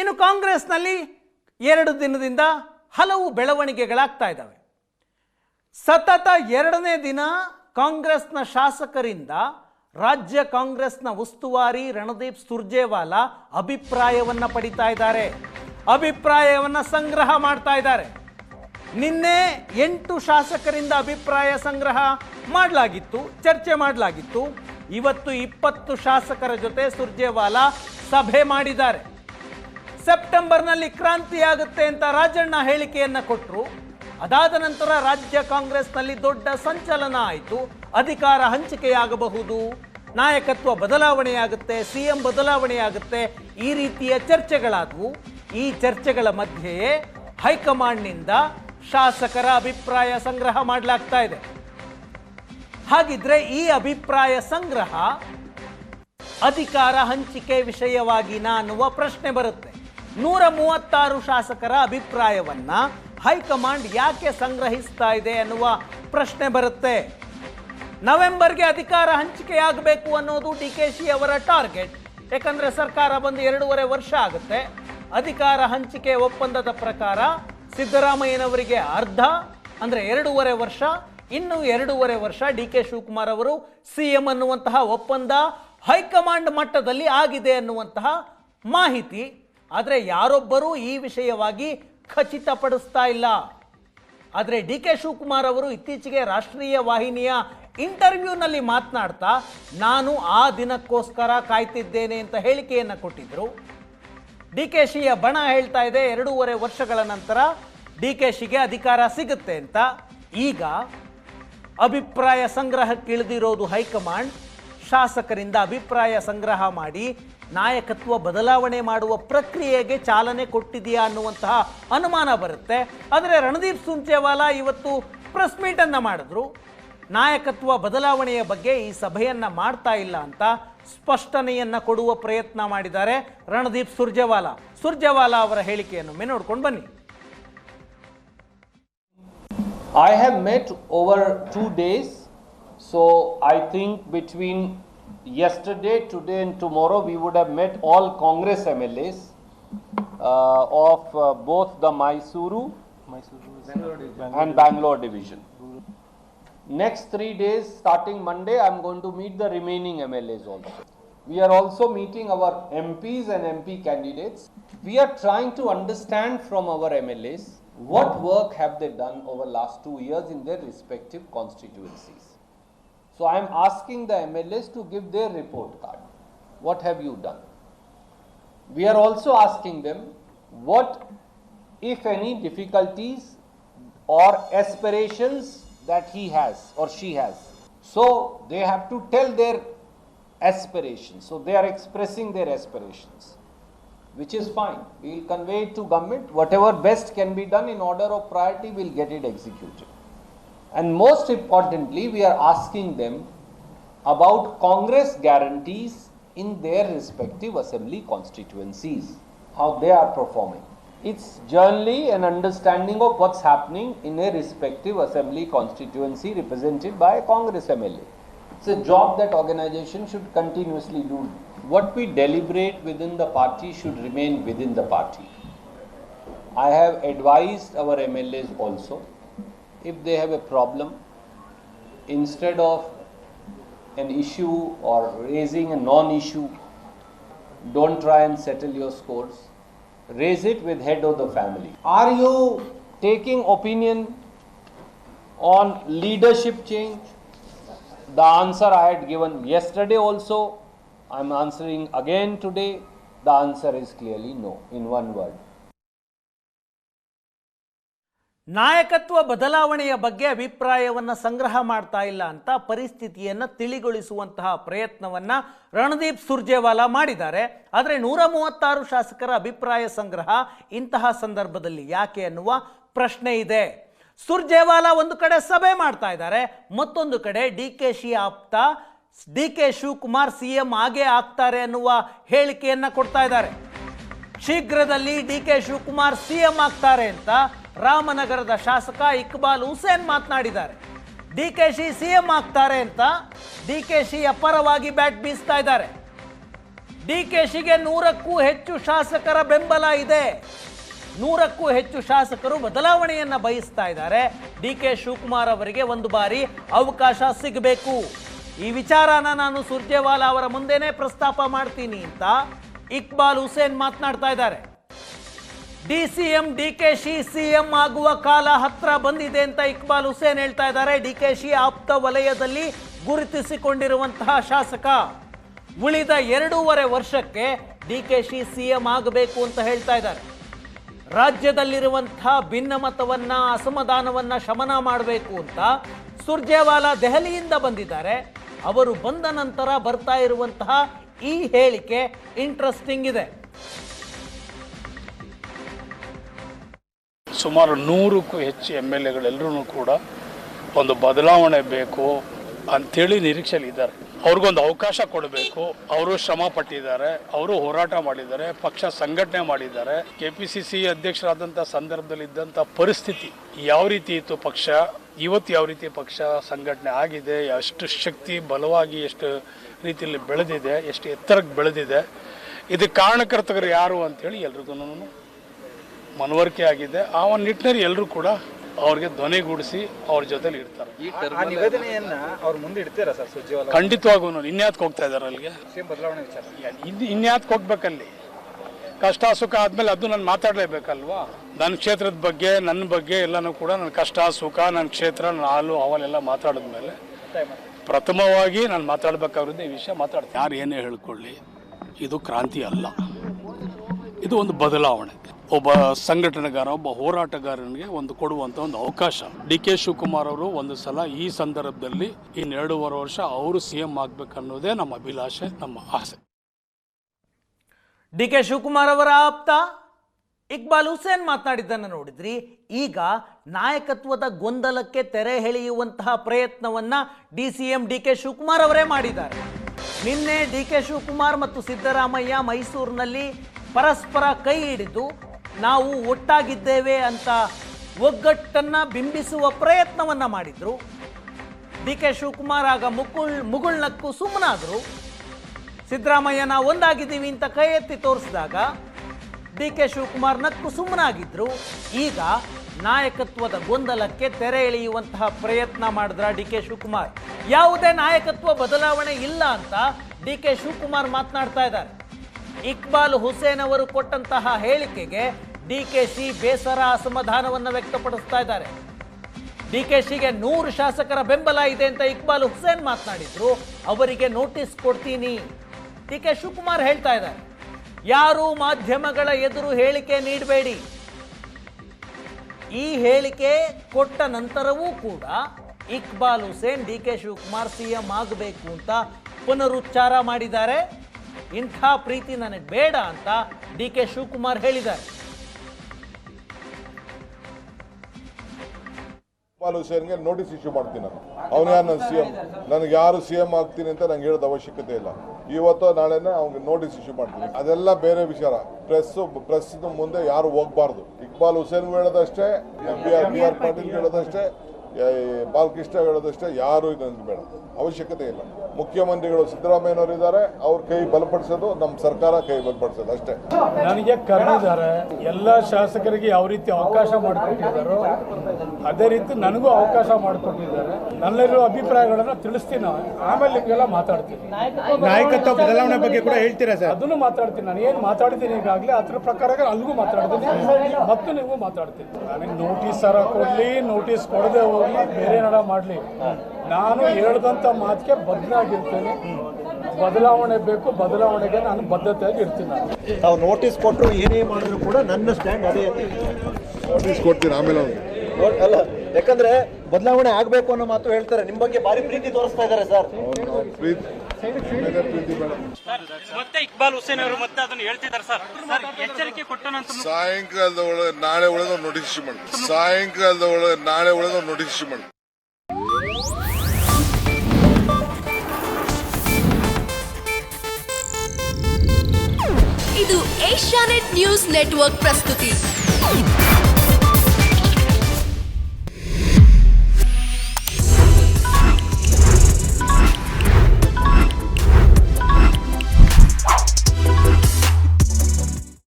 ಇನ್ನು ಕಾಂಗ್ರೆಸ್ನಲ್ಲಿ ಎರಡು ದಿನದಿಂದ ಹಲವು ಬೆಳವಣಿಗೆಗಳಾಗ್ತಾ ಇದ್ದಾವೆ. ಸತತ ಎರಡನೇ ದಿನ ಕಾಂಗ್ರೆಸ್ನ ಶಾಸಕರಿಂದ ರಾಜ್ಯ ಕಾಂಗ್ರೆಸ್ನ ಉಸ್ತುವಾರಿ ರಣದೀಪ್ ಸುರ್ಜೇವಾಲಾ ಅಭಿಪ್ರಾಯವನ್ನು ಪಡಿತಾ ಇದ್ದಾರೆ. ಅಭಿಪ್ರಾಯವನ್ನು ಸಂಗ್ರಹ ಮಾಡ್ತಾ ಇದ್ದಾರೆ. ನಿನ್ನೆ ಎಂಟು ಶಾಸಕರಿಂದ ಅಭಿಪ್ರಾಯ ಸಂಗ್ರಹ ಮಾಡಲಾಗಿತ್ತು, ಚರ್ಚೆ ಮಾಡಲಾಗಿತ್ತು. ಇವತ್ತು ಇಪ್ಪತ್ತು ಶಾಸಕರ ಜೊತೆ ಸುರ್ಜೇವಾಲಾ ಸಭೆ ಮಾಡಿದ್ದಾರೆ. ಸೆಪ್ಟೆಂಬರ್ನಲ್ಲಿ ಕ್ರಾಂತಿಯಾಗುತ್ತೆ ಅಂತ ರಾಜಣ್ಣ ಹೇಳಿಕೆಯನ್ನ ಕೊಟ್ಟರು ಅದಾದ ನಂತರ ರಾಜ್ಯ ಕಾಂಗ್ರೆಸ್ನಲ್ಲಿ ದೊಡ್ಡ ಸಂಚಲನ ಆಯಿತು. ಅಧಿಕಾರ ಹಂಚಿಕೆಯಾಗಬಹುದು. ನಾಯಕತ್ವ ಬದಲಾವಣೆಯಾಗುತ್ತೆ. C M ಬದಲಾವಣೆಯಾಗುತ್ತೆ. ಈ ರೀತಿಯ ಚರ್ಚೆಗಳಾದವು. ಈ ಚರ್ಚೆಗಳ ಮಧ್ಯೆಯೇ ಹೈಕಮಾಂಡ್ನಿಂದ ಶಾಸಕರ ಅಭಿಪ್ರಾಯ ಸಂಗ್ರಹ ಮಾಡಲಾಗ್ತಾ ಇದೆ. ಹಾಗಿದ್ರೆ ಈ ಅಭಿಪ್ರಾಯ ಸಂಗ್ರಹ ಅಧಿಕಾರ ಹಂಚಿಕೆ ವಿಷಯವಾಗಿನ ಅನ್ನುವ ಪ್ರಶ್ನೆ ಬರುತ್ತೆ. ನೂರ ಮೂವತ್ತಾರು ಶಾಸಕರ ಅಭಿಪ್ರಾಯವನ್ನ ಹೈಕಮಾಂಡ್ ಯಾಕೆ ಸಂಗ್ರಹಿಸ್ತಾ ಇದೆ ಅನ್ನುವ ಪ್ರಶ್ನೆ ಬರುತ್ತೆ. ನವೆಂಬರ್ಗೆ ಅಧಿಕಾರ ಹಂಚಿಕೆಯಾಗಬೇಕು ಅನ್ನೋದು ಡಿ ಕೆ ಶಿ ಅವರ ಟಾರ್ಗೆಟ್. ಯಾಕಂದರೆ ಸರ್ಕಾರ ಬಂದು ಎರಡೂವರೆ ವರ್ಷ ಆಗುತ್ತೆ. ಅಧಿಕಾರ ಹಂಚಿಕೆ ಒಪ್ಪಂದದ ಪ್ರಕಾರ ಸಿದ್ದರಾಮಯ್ಯನವರಿಗೆ ಅರ್ಧ, ಅಂದರೆ ಎರಡೂವರೆ ವರ್ಷ, ಇನ್ನು ಎರಡೂವರೆ ವರ್ಷ ಡಿ ಕೆ ಶಿವಕುಮಾರ್ ಅವರು ಸಿ ಎಂ ಅನ್ನುವಂತಹ ಒಪ್ಪಂದ ಹೈಕಮಾಂಡ್ ಮಟ್ಟದಲ್ಲಿ ಆಗಿದೆ ಅನ್ನುವಂತಹ ಮಾಹಿತಿ ಆದರೆ ಯಾರೊಬ್ಬರೂ ಈ ವಿಷಯವಾಗಿ ಖಚಿತಪಡಿಸ್ತಾ ಇಲ್ಲ. ಆದರೆ ಡಿ ಕೆ ಶಿವಕುಮಾರ್ ಅವರು ಇತ್ತೀಚೆಗೆ ರಾಷ್ಟ್ರೀಯ ವಾಹಿನಿಯ ಇಂಟರ್ವ್ಯೂನಲ್ಲಿ ಮಾತನಾಡ್ತಾ, ನಾನು ಆ ದಿನಕ್ಕೋಸ್ಕರ ಕಾಯ್ತಿದ್ದೇನೆ ಅಂತ ಹೇಳಿಕೆಯನ್ನು ಕೊಟ್ಟಿದ್ದರು ಡಿ ಕೆ ಶಿಯ ಬಣ ಹೇಳ್ತಾ ಇದೆ, ಎರಡೂವರೆ ವರ್ಷಗಳ ನಂತರ ಡಿ ಕೆ ಶಿಗೆ ಅಧಿಕಾರ ಸಿಗುತ್ತೆ ಅಂತ. ಈಗ ಅಭಿಪ್ರಾಯ ಸಂಗ್ರಹಕ್ಕಿಳಿದಿರೋದು ಹೈಕಮಾಂಡ್. ಶಾಸಕರಿಂದ ಅಭಿಪ್ರಾಯ ಸಂಗ್ರಹ ಮಾಡಿ ನಾಯಕತ್ವ ಬದಲಾವಣೆ ಮಾಡುವ ಪ್ರಕ್ರಿಯೆಗೆ ಚಾಲನೆ ಕೊಟ್ಟಿದೆಯಾ ಅನ್ನುವಂತಹ ಅನುಮಾನ ಬರುತ್ತೆ. ಆದರೆ ರಣದೀಪ್ ಸುರ್ಜೇವಾಲಾ ಇವತ್ತು ಪ್ರೆಸ್ ಮೀಟನ್ನು ಮಾಡಿದ್ರು. ನಾಯಕತ್ವ ಬದಲಾವಣೆಯ ಬಗ್ಗೆ ಈ ಸಭೆಯನ್ನು ಮಾಡ್ತಾ ಇಲ್ಲ ಅಂತ ಸ್ಪಷ್ಟನೆಯನ್ನು ಕೊಡುವ ಪ್ರಯತ್ನ ಮಾಡಿದ್ದಾರೆ ರಣದೀಪ್ ಸುರ್ಜೇವಾಲಾ. ಸುರ್ಜೇವಾಲಾ ಅವರ ಹೇಳಿಕೆಯನ್ನು ನೋಡ್ಕೊಂಡು ಬನ್ನಿ. I have met over two days, so I think between yesterday, today, and tomorrow we would have met all Congress MLAs uh, of uh, both the Mysuru and Bangalore division. Next three days, starting Monday, I am going to meet the remaining MLAs also. We are also meeting our MPs and MP candidates. We are trying to understand from our MLAs what work have they done over last two years in their respective constituencies. So I am asking the MLAs to give their report card. What have you done? We are also asking them what, if any, difficulties or aspirations that he has or she has. So they have to tell their aspirations. So they are expressing their aspirations, which is fine. We will convey it to government. Whatever best can be done in order of priority, we will get it executed. And most importantly, we are asking them about Congress guarantees in their respective assembly constituencies, how they are performing. It's generally an understanding of what's happening in a respective assembly constituency represented by a Congress MLA. It's a job that organization should continuously do. What we deliberate within the party should remain within the party. I have advised our MLAs also, if they have a problem, instead of an issue or raising a non-issue, don't try and settle your scores. Raise it with head of the family. Are you taking opinion on leadership change? The answer I had given yesterday also, I am answering again today. The answer is clearly no, in one word. ನಾಯಕತ್ವ ಬದಲಾವಣೆಯ ಬಗ್ಗೆ ಅಭಿಪ್ರಾಯವನ್ನು ಸಂಗ್ರಹ ಮಾಡ್ತಾ ಇಲ್ಲ ಅಂತ ಪರಿಸ್ಥಿತಿಯನ್ನು ತಿಳಿಗೊಳಿಸುವಂತಹ ಪ್ರಯತ್ನವನ್ನು ರಣದೀಪ್ ಸುರ್ಜೇವಾಲಾ ಮಾಡಿದ್ದಾರೆ. ಆದರೆ ನೂರ ಮೂವತ್ತಾರು ಶಾಸಕರ ಅಭಿಪ್ರಾಯ ಸಂಗ್ರಹ ಇಂತಹ ಸಂದರ್ಭದಲ್ಲಿ ಯಾಕೆ ಅನ್ನುವ ಪ್ರಶ್ನೆ ಇದೆ. ಸುರ್ಜೇವಾಲಾ ಒಂದು ಕಡೆ ಸಭೆ ಮಾಡ್ತಾ ಇದ್ದಾರೆ, ಮತ್ತೊಂದು ಕಡೆ ಡಿ ಕೆ ಶಿ ಆಪ್ತ, D K Shivakumar C M ಆಗೇ ಆಗ್ತಾರೆ ಅನ್ನುವ ಹೇಳಿಕೆಯನ್ನ ಕೊಡ್ತಾ ಇದ್ದಾರೆ. ಶೀಘ್ರದಲ್ಲಿ ಡಿ ಕೆ ಶಿವಕುಮಾರ್ ಸಿಎಂ ಆಗ್ತಾರೆ ಅಂತ ರಾಮನಗರದ ಶಾಸಕ ಇಕ್ಬಾಲ್ ಹುಸೇನ್ ಮಾತನಾಡಿದ್ದಾರೆ. D K Shi C M ಆಗ್ತಾರೆ ಅಂತ ಡಿ ಕೆ ಶಿ ಅಪರವಾಗಿ ಬ್ಯಾಟ್ ಬೀಸ್ತಾ ಇದ್ದಾರೆ. ಡಿ ಕೆ ಶಿಗೆ ನೂರಕ್ಕೂ ಹೆಚ್ಚು ಶಾಸಕರ ಬೆಂಬಲ ಇದೆ. ನೂರಕ್ಕೂ ಹೆಚ್ಚು ಶಾಸಕರು ಬದಲಾವಣೆಯನ್ನು ಬಯಸ್ತಾ ಇದ್ದಾರೆ. ಡಿ ಕೆ ಶಿವಕುಮಾರ್ ಅವರಿಗೆ ಒಂದು ಬಾರಿ ಅವಕಾಶ ಸಿಗಬೇಕು. ಈ ವಿಚಾರನ ನಾನು ಸುರ್ಜೇವಾಲಾ ಅವರ ಮುಂದೆನೇ ಪ್ರಸ್ತಾಪ ಮಾಡ್ತೀನಿ ಅಂತ ಇಕ್ಬಾಲ್ ಹುಸೇನ್ ಮಾತನಾಡ್ತಾ ಇದ್ದಾರೆ. D C M, D K Shi, C M ಆಗುವ ಕಾಲ ಹತ್ರ ಬಂದಿದೆ ಅಂತ ಇಕ್ಬಾಲ್ ಹುಸೇನ್ ಹೇಳ್ತಾ ಇದ್ದಾರೆ. ಡಿ ಕೆ ಶಿ ಆಪ್ತ ವಲಯದಲ್ಲಿ ಗುರುತಿಸಿಕೊಂಡಿರುವಂತಹ ಶಾಸಕ. ಉಳಿದ ಎರಡೂವರೆ ವರ್ಷಕ್ಕೆ D K Shi, C M ಆಗಬೇಕು ಅಂತ ಹೇಳ್ತಾ ಇದ್ದಾರೆ. ರಾಜ್ಯದಲ್ಲಿರುವಂತಹ ಭಿನ್ನಮತವನ್ನ ಅಸಮಾಧಾನವನ್ನ ಶಮನ ಮಾಡಬೇಕು ಅಂತ ಸುರ್ಜೇವಾಲಾ ದೆಹಲಿಯಿಂದ ಬಂದಿದ್ದಾರೆ. ಅವರು ಬಂದ ನಂತರ ಬರ್ತಾ ಇರುವಂತಹ ಈ ಹೇಳಿಕೆ ಇಂಟ್ರೆಸ್ಟಿಂಗ್ ಇದೆ. ಸುಮಾರು ನೂರಕ್ಕೂ ಹೆಚ್ಚು ಎಂ ಎಲ್ ಎಗಳೆಲ್ಲರೂ ಕೂಡ ಒಂದು ಬದಲಾವಣೆ ಬೇಕು ಅಂಥೇಳಿ ನಿರೀಕ್ಷೆಯಲ್ಲಿ ಇದ್ದಾರೆ ಅವ್ರಿಗೊಂದು ಅವಕಾಶ ಕೊಡಬೇಕು. ಅವರು ಶ್ರಮ ಪಟ್ಟಿದ್ದಾರೆ. ಅವರು ಹೋರಾಟ ಮಾಡಿದ್ದಾರೆ. ಪಕ್ಷ ಸಂಘಟನೆ ಮಾಡಿದ್ದಾರೆ. ಕೆ ಪಿ ಸಿ ಸಿ ಅಧ್ಯಕ್ಷರಾದಂಥ ಸಂದರ್ಭದಲ್ಲಿ ಇದ್ದಂಥ ಪರಿಸ್ಥಿತಿ ಯಾವ ರೀತಿ ಇತ್ತು ಪಕ್ಷ? ಇವತ್ತು ಯಾವ ರೀತಿ ಪಕ್ಷ ಸಂಘಟನೆ ಆಗಿದೆ? ಎಷ್ಟು ಶಕ್ತಿ ಬಲವಾಗಿ ಎಷ್ಟು ರೀತಿಯಲ್ಲಿ ಬೆಳೆದಿದೆ? ಎಷ್ಟು ಎತ್ತರಕ್ಕೆ ಬೆಳೆದಿದೆ? ಇದಕ್ಕೆ ಕಾರಣಕರ್ತರು ಯಾರು ಅಂತೇಳಿ ಎಲ್ರಿಗೂ ಮನವರಿಕೆ ಆಗಿದೆ. ಆ ಒಂದು ನಿಟ್ಟಿನಲ್ಲಿ ಎಲ್ಲರೂ ಕೂಡ ಅವ್ರಿಗೆ ಧ್ವನಿಗೂಡಿಸಿ ಅವ್ರ ಜೊತೆಲಿ ಇರ್ತಾರೆ. ಆ ನಿವೇದನೆಯನ್ನ ಅವ್ರ ಮುಂದೆ ಇಡ್ತೀರಾ ಸರ್ ಸುರ್ಜೇವಾಲ ಖಂಡಿತವಾಗೂ ಇನ್ಯಾತಕ್ಕೆ ಹೋಗ್ತಾ ಇದ್ದಾರೆ ಅಲ್ಲಿಗೆ. ಸಿಎಂ ಬದಲಾವಣೆ ವಿಚಾರ. ಇದು ಇನ್ಯಾತ್ಗೆ ಹೋಗ್ಬೇಕಲ್ಲಿ? ಕಷ್ಟ ಸುಖ ಆದ್ಮೇಲೆ ಅದು ನಾನು ಮಾತಾಡಲೇಬೇಕಲ್ವಾ? ನನ್ನ ಕ್ಷೇತ್ರದ ಬಗ್ಗೆ ನನ್ನ ಬಗ್ಗೆ ಎಲ್ಲನೂ ಕೂಡ ನನ್ನ ಕಷ್ಟ ಸುಖ ನನ್ನ ಕ್ಷೇತ್ರ ನನ್ನ ಹಾಲು ಅವಲೆಲ್ಲ ಮಾತಾಡಿದ್ಮೇಲೆ ಪ್ರಥಮವಾಗಿ ನಾನು ಮಾತಾಡ್ಬೇಕಾಗಿರೋದು ಈ ವಿಷಯ ಮಾತಾಡ್ತೀನಿ. ಯಾರು ಏನೇ ಹೇಳ್ಕೊಳ್ಳಿ ಇದು ಕ್ರಾಂತಿ ಅಲ್ಲ. ಇದು ಒಂದು ಬದಲಾವಣೆ. ಒಬ್ಬ ಸಂಘಟನೆಗಾರ, ಒಬ್ಬ ಹೋರಾಟಗಾರನಿಗೆ ಒಂದು ಕೊಡುವಂಥ ಒಂದು ಅವಕಾಶ. ಡಿ ಕೆ ಶಿವಕುಮಾರ್ ಅವರು ಒಂದು ಸಲ ಈ ಸಂದರ್ಭದಲ್ಲಿ ಇನ್ನೆರಡೂವರೆ ವರ್ಷ ಅವರು ಸಿ ಎಂ ಆಗ್ಬೇಕನ್ನೋದೇ ನಮ್ಮ ಅಭಿಲಾಷೆ, ನಮ್ಮ ಆಸೆ. ಡಿ ಕೆ ಶಿವಕುಮಾರ್ ಅವರ ಆಪ್ತ ಇಕ್ಬಾಲ್ ಹುಸೇನ್ ಮಾತನಾಡಿದ್ದನ್ನು ನೋಡಿದ್ರಿ. ಈಗ ನಾಯಕತ್ವದ ಗೊಂದಲಕ್ಕೆ ತೆರೆ ಎಳೆಯುವಂತಹ ಪ್ರಯತ್ನವನ್ನ D C M D K Shivakumar ಅವರೇ ಮಾಡಿದ್ದಾರೆ. ನಿನ್ನೆ ಡಿ ಕೆ ಶಿವಕುಮಾರ್ ಮತ್ತು ಸಿದ್ದರಾಮಯ್ಯ ಮೈಸೂರಿನಲ್ಲಿ ಪರಸ್ಪರ ಕೈ ಹಿಡಿದು ನಾವು ಒಟ್ಟಾಗಿದ್ದೇವೆ ಅಂತ ಒಗ್ಗಟ್ಟನ್ನು ಬಿಂಬಿಸುವ ಪ್ರಯತ್ನವನ್ನು ಮಾಡಿದರು. ಡಿ ಕೆ ಶಿವಕುಮಾರ್ ಆಗ ಮುಕುಳ್ ಮುಗುಳ್ನಕ್ಕೂ ಸುಮ್ಮನಾದರು. ಸಿದ್ದರಾಮಯ್ಯ ನಾವು ಒಂದಾಗಿದ್ದೀವಿ ಅಂತ ಕೈ ಎತ್ತಿ ತೋರಿಸಿದಾಗ ಡಿ ಕೆ ಶಿವಕುಮಾರ್ ನಕ್ಕು ಸುಮ್ಮನಾಗಿದ್ದರು ಈಗ ನಾಯಕತ್ವದ ಗೊಂದಲಕ್ಕೆ ತೆರೆ ಎಳೆಯುವಂತಹ ಪ್ರಯತ್ನ ಮಾಡಿದ್ರ ಡಿ ಕೆ ಶಿವಕುಮಾರ್. ಯಾವುದೇ ನಾಯಕತ್ವ ಬದಲಾವಣೆ ಇಲ್ಲ ಅಂತ ಡಿ ಕೆ ಶಿವಕುಮಾರ್ ಮಾತನಾಡ್ತಾ ಇದ್ದಾರೆ. ಇಕ್ಬಾಲ್ ಹುಸೇನ್ ಅವರು ಕೊಟ್ಟಂತಹ ಹೇಳಿಕೆಗೆ ಡಿ ಕೆ ಶಿ ಬೇಸರ ಅಸಮಾಧಾನವನ್ನು ವ್ಯಕ್ತಪಡಿಸ್ತಾ ಇದ್ದಾರೆ. ಡಿ ಕೆ ಶಿಗೆ ನೂರು ಶಾಸಕರ ಬೆಂಬಲ ಇದೆ ಅಂತ ಇಕ್ಬಾಲ್ ಹುಸೇನ್ ಮಾತನಾಡಿದ್ರು. ಅವರಿಗೆ ನೋಟಿಸ್ ಕೊಡ್ತೀನಿ. ಡಿ ಕೆ ಶಿವಕುಮಾರ್ ಹೇಳ್ತಾ ಇದ್ದಾರೆ. ಯಾರು ಮಾಧ್ಯಮಗಳ ಎದುರು ಹೇಳಿಕೆ ನೀಡಬೇಡಿ. ಈ ಹೇಳಿಕೆ ಕೊಟ್ಟ ನಂತರವೂ ಕೂಡ Iqbal Hussain D K Shivakumar C M ಆಗಬೇಕು ಅಂತ ಪುನರುಚ್ಚಾರ ಮಾಡಿದ್ದಾರೆ. ಇಂಥ ಪ್ರೀತಿ ನನಗೆ ಬೇಡ ಅಂತ ಡಿ ಕೆ ಶಿವಕುಮಾರ್ ಹೇಳಿದ್ದಾರೆ. ಹುಸೇನ್ಗೆ ನೋಟಿಸ್ ಇಶ್ಯೂ ಮಾಡ್ತೀನಿ ನಾನು. ಅವನು ಯಾರು ನನ್ನ ಸಿ ಎಂ? ನನಗೆ ಯಾರು ಸಿ ಎಂ ಆಗ್ತೀನಿ ಅಂತ ನಂಗೆ ಹೇಳೋದು ಅವಶ್ಯಕತೆ ಇಲ್ಲ. ಇವತ್ತು ನಾಳೆನೇ ಅವ್ನಿಗೆ ನೋಟಿಸ್ ಇಶ್ಯೂ ಮಾಡ್ತೀನಿ. ಅದೆಲ್ಲ ಬೇರೆ ವಿಚಾರ. ಪ್ರೆಸ್ ಪ್ರೆಸ್ ಮುಂದೆ ಯಾರು ಹೋಗ್ಬಾರ್ದು. Iqbal Hussain ಹೇಳೋದಷ್ಟೇ B R B R Patil ಹೇಳೋದಷ್ಟೇ Balakrishna ಹೇಳೋದಷ್ಟೇ ಯಾರು ನನಗೆ ಬೇಡ. ಅವಶ್ಯಕತೆ ಇಲ್ಲ. ಮುಖ್ಯಮಂತ್ರಿಗಳು ಸಿದ್ದರಾಮಯ್ಯನವರು ಇದ್ದಾರೆ ಅವ್ರ ಕೈ ಬಲಪಡಿಸೋದು ನಮ್ಮ ಸರ್ಕಾರ ಕೈ ಬಲಪಡಿಸೋದು ಅಷ್ಟೇ. ನನಗೆ ಕರೆದಿದ್ದಾರೆ ಎಲ್ಲ ಶಾಸಕರಿಗೆ ಯಾವ ರೀತಿ ಅವಕಾಶ ಮಾಡಿಕೊಟ್ಟಿದ್ದಾರೋ ಅದೇ ರೀತಿ ನನಗೂ ಅವಕಾಶ ಮಾಡಿಕೊಟ್ಟಿದ್ದಾರೆ. ನನ್ನಲ್ಲಿರೋ ಅಭಿಪ್ರಾಯಗಳನ್ನ ತಿಳಿಸ್ತೀನಿ. ಆಮೇಲೆ ನಿಮಗೆಲ್ಲ ಮಾತಾಡ್ತೀನಿ. ನಾಯಕತ್ವ ಬದಲಾವಣೆ ಬಗ್ಗೆ ಕೂಡ ಹೇಳ್ತೀರಾ ಸರ್? ಅದನ್ನು ಮಾತಾಡ್ತೀನಿ ನಾನು. ಏನು ಮಾತಾಡ್ತೀನಿ ಈಗಾಗಲೇ ಅದ್ರ ಪ್ರಕಾರ ಅಲ್ಲಿಗೂ ಮಾತಾಡ್ತೀನಿ. ಮತ್ತು ನೀವು ಮಾತಾಡ್ತೀನಿ. ನನಗೆ ನೋಟಿಸ್ ಸರ ಕೊಡಲಿ ನೋಟಿಸ್ ಕೊಡದೆ ಬೇರೆ ನಡ ಮಾಡಲಿ. ನಾನು ಹೇಳ್ದಂಥ ಮಾತಿಗೆ ಬದಲಾಗಿರ್ತೇನೆ. ಬದಲಾವಣೆ ಬೇಕು ಬದಲಾವಣೆಗೆ ನಾನು ಬದ್ಧತೆಯಾಗಿ ಇರ್ತೀನಿ. ನಾನು ತಾವು ನೋಟಿಸ್ ಕೊಟ್ಟರು ಏನೇ ಮಾಡಿದ್ರು ಕೂಡ ನನ್ನ ಸ್ಟ್ಯಾಂಡ್ ಅದೇ. ನೋಟಿಸ್ ಕೊಡ್ತೀನಿ ಆಮೇಲೆ ಅಲ್ಲ ಯಾಕಂದ್ರೆ ಬದಲಾವಣೆ ಆಗ್ಬೇಕು ಅನ್ನೋ ಮಾತು ಹೇಳ್ತಾರೆ. ನಿಮ್ ಬಗ್ಗೆ ಭಾರಿ ಪ್ರೀತಿ ತೋರಿಸ್ತಾ ಇದ್ದಾರೆ ಸರ್. ಮತ್ತೆ ಇಕ್ಬಾಲ್ ಹುಸೇನ್ ಅವರು ಮತ್ತೆ ಅದನ್ನ ಹೇಳ್ತಿದ್ದಾರೆ ಸರ್. ಸರ್ ಎಚ್ಚರಿಕೆ ಕೊಟ್ಟನಂತ ಸಾಯಂಕಾಲದ ಒಳಗೆ ನಾಳೆ ಒಳಗೆ ನೋಟಿಸ್ ಇಶ್ಯೂ ಮಾಡಿ. ಸಾಯಂಕಾಲದ ಒಳಗೆ ನಾಳೆ ಒಳಗೆ ನೋಟಿಸ್ ಇಶ್ಯೂ ಮಾಡಿ. ಇದು ಏಷ್ಯಾನೆಟ್ ನ್ಯೂಸ್ ನೆಟ್ವರ್ಕ್ ಪ್ರಸ್ತುತಿ.